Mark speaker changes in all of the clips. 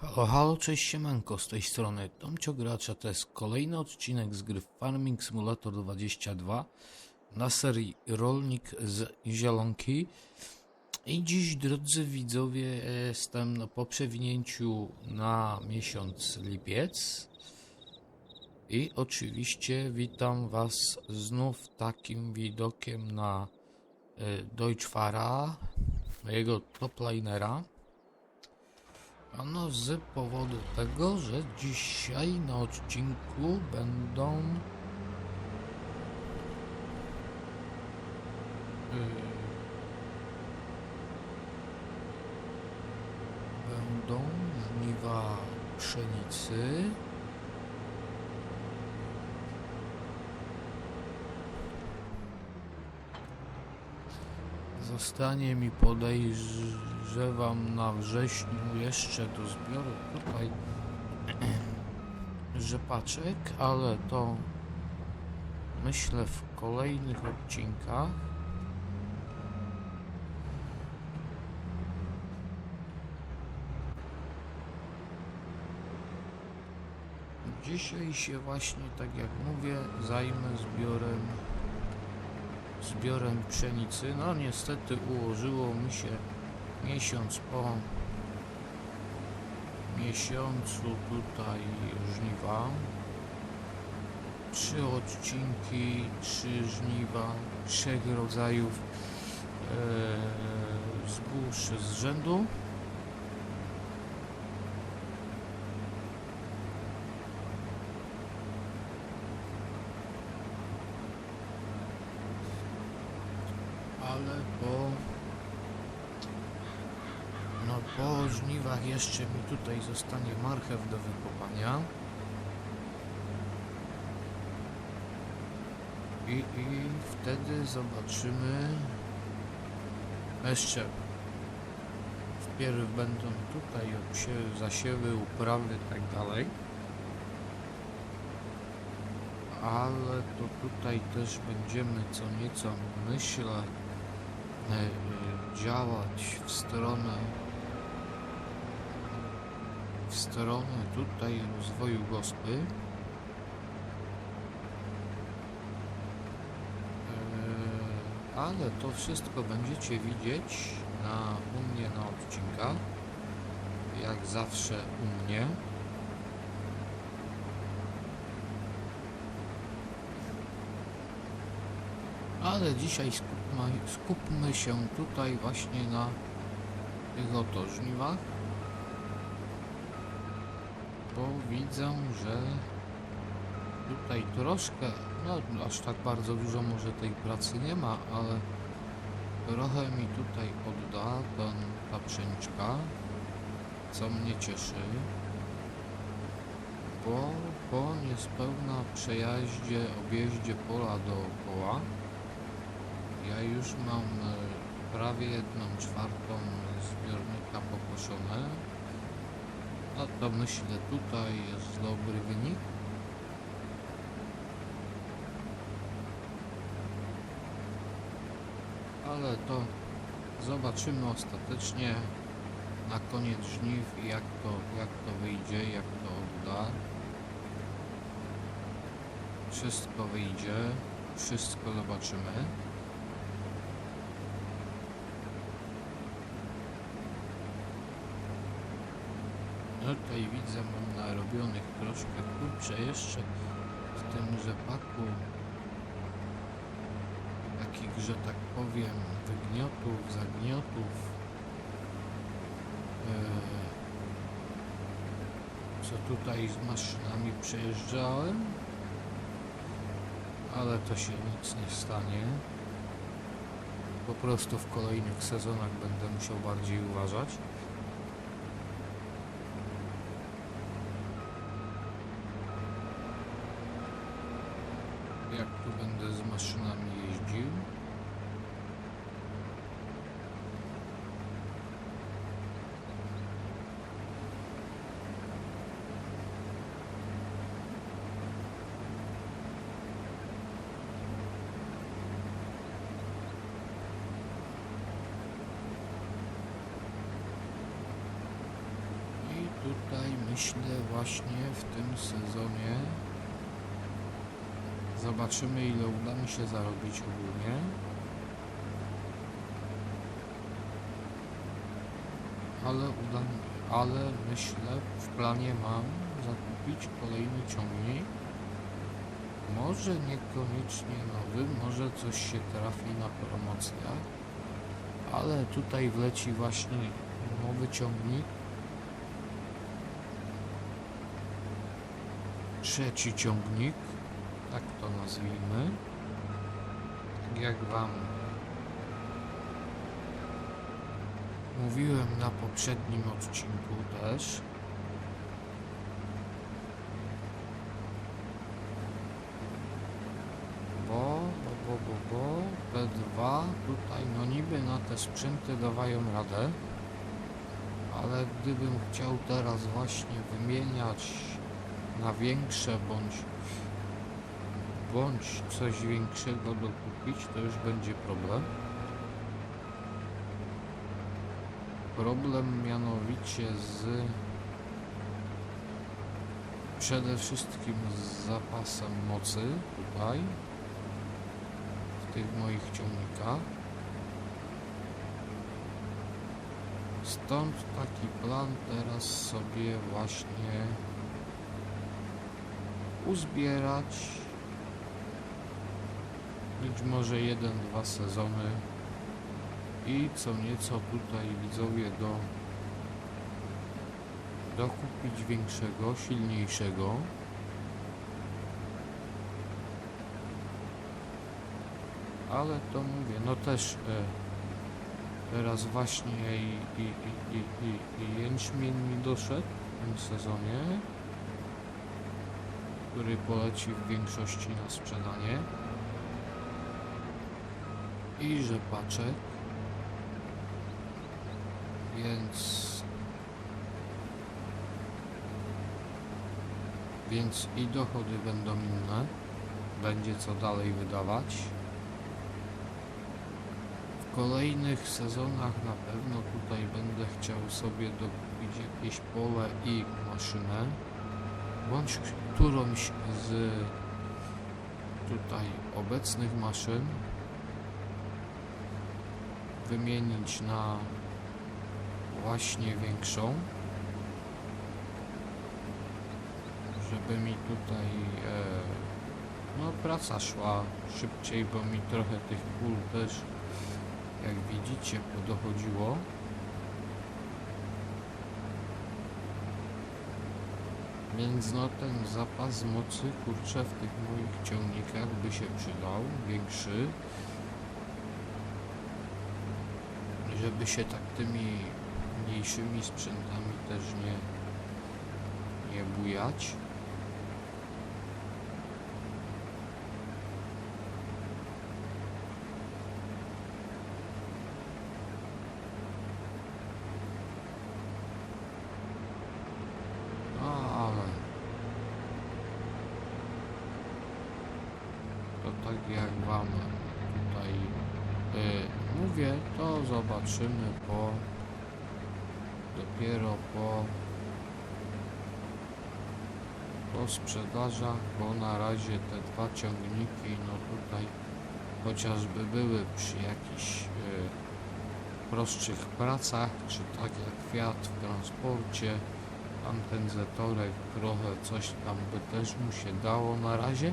Speaker 1: Halo, halo, cześć siemanko, z tej strony Tomcio Gracza, to jest kolejny odcinek z gry Farming Simulator 22 na serii Rolnik z Zielonki i dziś, drodzy widzowie, jestem po przewinięciu na miesiąc lipiec i oczywiście witam was znów takim widokiem na y, Deutschfara, mojego toplinera. Ano z powodu tego, że dzisiaj na odcinku będą yy, będą żniwa pszenicy. Zostanie mi podejrzewam na wrześniu jeszcze do zbioru tutaj rzepaczek, ale to myślę w kolejnych odcinkach. Dzisiaj się właśnie, tak jak mówię, zajmę zbiorem zbiorem pszenicy. No niestety ułożyło mi się miesiąc po miesiącu tutaj żniwa. Trzy odcinki, trzy żniwa, trzech rodzajów e, zbóż z rzędu. ale po no po żniwach jeszcze mi tutaj zostanie marchew do wykopania. I, i wtedy zobaczymy. Jeszcze wpierw będą tutaj zasiewy, uprawy i tak dalej. Ale to tutaj też będziemy co nieco myślę e, e, działać w stronę stronę tutaj rozwoju gospy E, ale to wszystko będziecie widzieć na, u mnie na odcinkach jak zawsze u mnie Ale dzisiaj skupmy, skupmy się tutaj właśnie na tych oto żniwach. Bo widzę, że tutaj troszkę, no aż tak bardzo dużo może tej pracy nie ma, ale trochę mi tutaj odda ten, ta pszeniczka, co mnie cieszy. Bo po niespełna przejaździe, objeździe pola dookoła ja już mam e, prawie jedną czwartą zbiornika pokoszone. No to myślę tutaj jest dobry wynik. Ale to zobaczymy ostatecznie na koniec żniw jak to, jak to wyjdzie, jak to odda. Wszystko wyjdzie, wszystko zobaczymy. Tutaj widzę, mam narobionych troszkę kurczę jeszcze w tym rzepaku takich, że tak powiem, wygniotów, zagniotów. Eee, co tutaj z maszynami przejeżdżałem, ale to się nic nie stanie. Po prostu w kolejnych sezonach będę musiał bardziej uważać. jak tu będę z maszynami jeździł. I tu tutaj myślę właśnie w tym sezonie zobaczymy ile uda mi się zarobić ogólnie. Ale uda ale myślę w planie mam zakupić kolejny ciągnik. Może niekoniecznie nowy, może coś się trafi na promocjach, ale tutaj wleci właśnie nowy ciągnik. Trzeci ciągnik, tak to nazwijmy. Tak jak Wam mówiłem na poprzednim odcinku też. Bo, bo, bo, bo, bo, P2 tutaj no niby na te sprzęty dawają radę, ale gdybym chciał teraz właśnie wymieniać na większe bądź bądź coś większego dokupić, to już będzie problem. Problem mianowicie z przede wszystkim z zapasem mocy tutaj w tych moich ciągnikach. Stąd taki plan teraz sobie właśnie uzbierać. Być może jeden, dwa sezony. I co nieco tutaj widzowie do dokupić większego, silniejszego. Ale to mówię, no też e, teraz właśnie i, i, i, i, i, jęczmień mi doszedł w tym sezonie który poleci w większości na sprzedanie. I rzepaczek więc więc i dochody będą inne. Będzie co dalej wydawać. W kolejnych sezonach na pewno tutaj będę chciał sobie dokupić jakieś pole i maszynę. Bądź którąś z tutaj obecnych maszyn wymienić na właśnie większą żeby mi tutaj e, no praca szła szybciej bo mi trochę tych pól też jak widzicie podochodziło Więc no ten zapas mocy kurczę w tych moich ciągnikach by się przydał, większy. Żeby się tak tymi mniejszymi sprzętami też nie, nie bujać. No, ale to tak jak wam tutaj y, mówię, to zobaczymy po dopiero po po sprzedażach, bo na razie te dwa ciągniki, no tutaj chociażby były przy jakichś y, prostszych pracach, czy tak jak Fiat w transporcie, tamten zetorek trochę coś tam by też mu się dało na razie,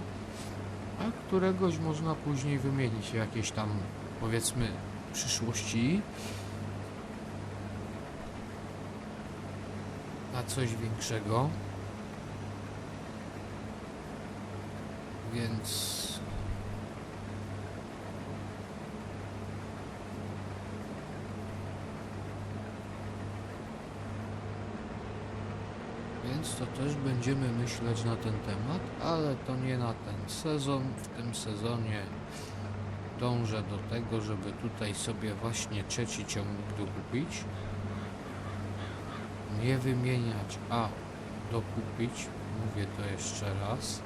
Speaker 1: a któregoś można później wymienić w jakieś tam powiedzmy przyszłości na coś większego. Więc Więc to też będziemy myśleć na ten temat, ale to nie na ten sezon. W tym sezonie dążę do tego, żeby tutaj sobie właśnie trzeci ciągnik dokupić. Nie wymieniać, a dokupić. Mówię to jeszcze raz.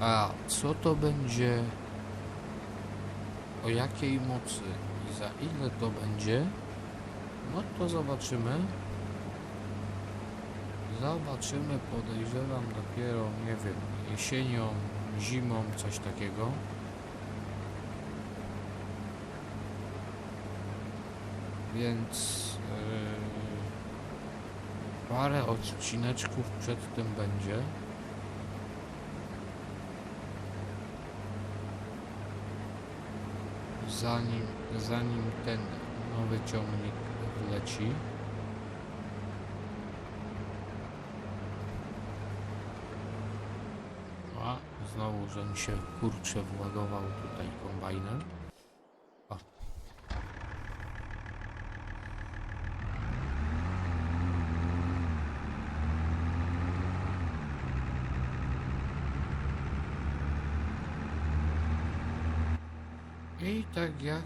Speaker 1: A co to będzie? O jakiej mocy i Za ile to będzie? No to zobaczymy. Zobaczymy, podejrzewam dopiero, nie wiem, jesienią, zimą, coś takiego. Więc yy, parę odcineczków przed tym będzie. Zanim, zanim ten nowy ciągnik wleci. A, znowu, że mi się kurczę władował tutaj kombajnem. I tak jak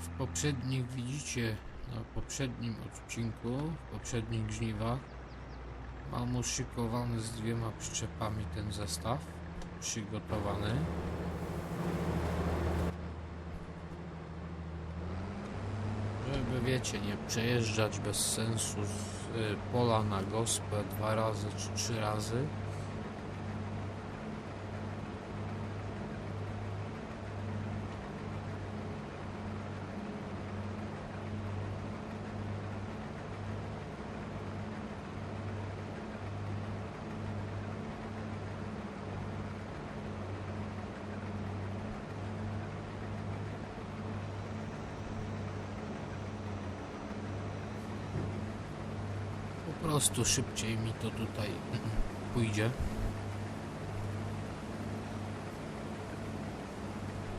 Speaker 1: w poprzednich widzicie, na poprzednim odcinku, w poprzednich żniwach, mam uszykowany z dwiema przyczepami ten zestaw, przygotowany. Żeby wiecie, nie przejeżdżać bez sensu z y, pola na gospę dwa razy czy trzy razy. Po prostu szybciej mi to tutaj pójdzie.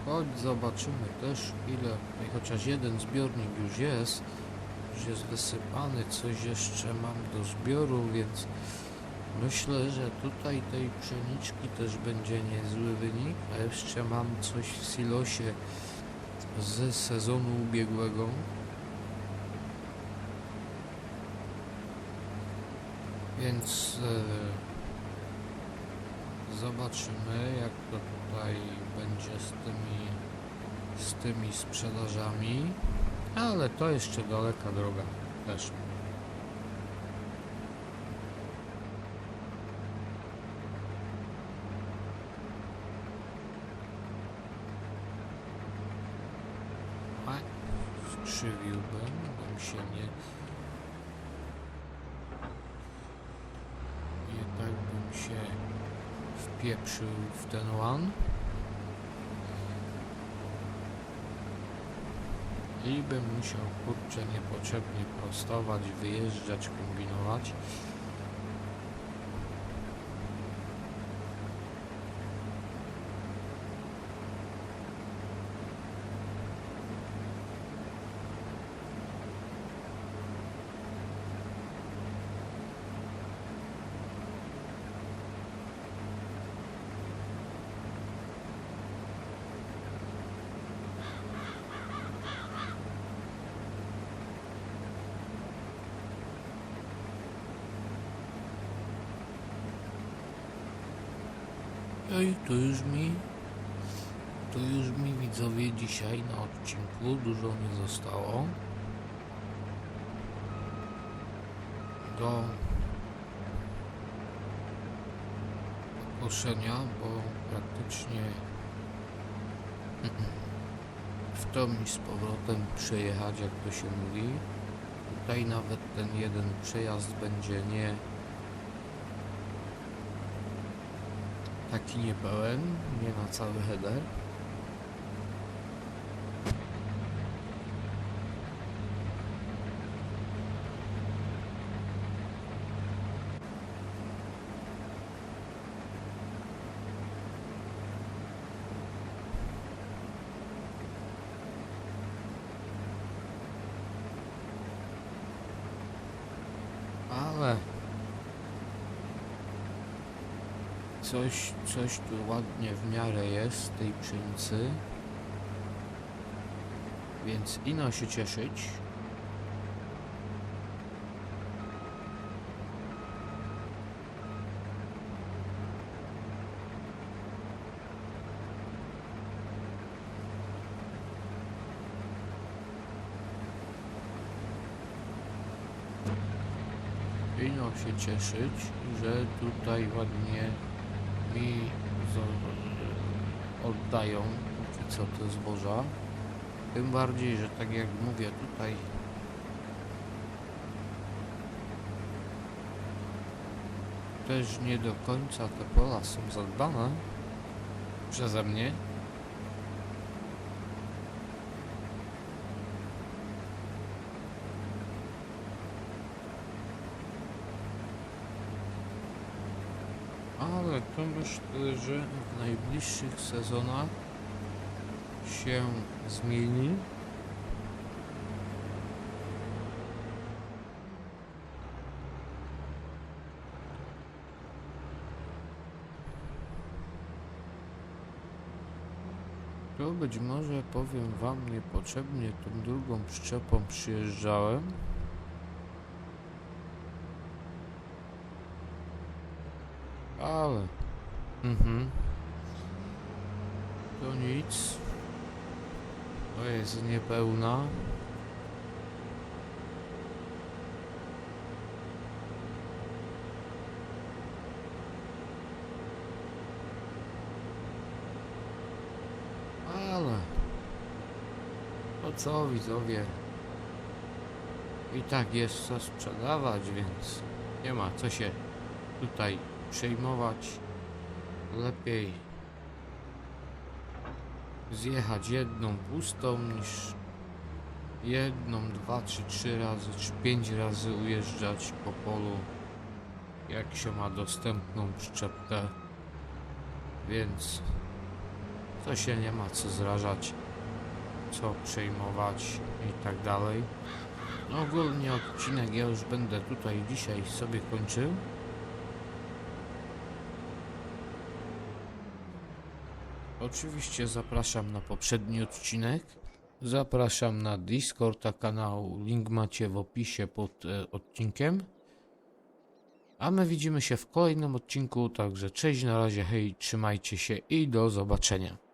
Speaker 1: Chodź zobaczymy też ile, tutaj chociaż jeden zbiornik już jest, już jest wysypany, coś jeszcze mam do zbioru, więc myślę, że tutaj tej pszeniczki też będzie niezły wynik, a jeszcze mam coś w silosie z sezonu ubiegłego. Więc e, zobaczymy jak to tutaj będzie z tymi z tymi sprzedażami. Ale to jeszcze daleka droga też. A, skrzywiłbym, bym się nie jednak bym się wpieprzył w ten one. I bym musiał kurczę niepotrzebnie prostować, wyjeżdżać, kombinować. I tu już mi, tu już mi widzowie dzisiaj na odcinku dużo nie zostało. Do koszenia, bo praktycznie w to mi z powrotem przejechać, jak to się mówi. Tutaj nawet ten jeden przejazd będzie nie taki niepełen, nie na cały header. coś, coś tu ładnie w miarę jest tej pszenicy. Więc ino się cieszyć. Ino się cieszyć, że tutaj ładnie mi oddają co te zboża. Tym bardziej, że tak jak mówię tutaj też nie do końca te pola są zadbane przeze mnie. Ale to myślę, że w najbliższych sezonach się zmieni. To być może powiem wam niepotrzebnie tą drugą przyczepą przyjeżdżałem. Ale. Mhm. To nic. To niepełna. Ale. To co widzowie? I tak jest co sprzedawać, więc nie ma co się tutaj przejmować. Lepiej zjechać jedną pustą niż jedną, dwa czy trzy razy, czy pięć razy ujeżdżać po polu, jak się ma dostępną przyczepkę. Więc to się nie ma co zrażać, co przejmować i tak dalej. No ogólnie odcinek ja już będę tutaj dzisiaj sobie kończył. Oczywiście zapraszam na poprzedni odcinek. Zapraszam na Discorda kanału. Link macie w opisie pod e, odcinkiem. A my widzimy się w kolejnym odcinku. Także cześć, na razie, hej, trzymajcie się i do zobaczenia.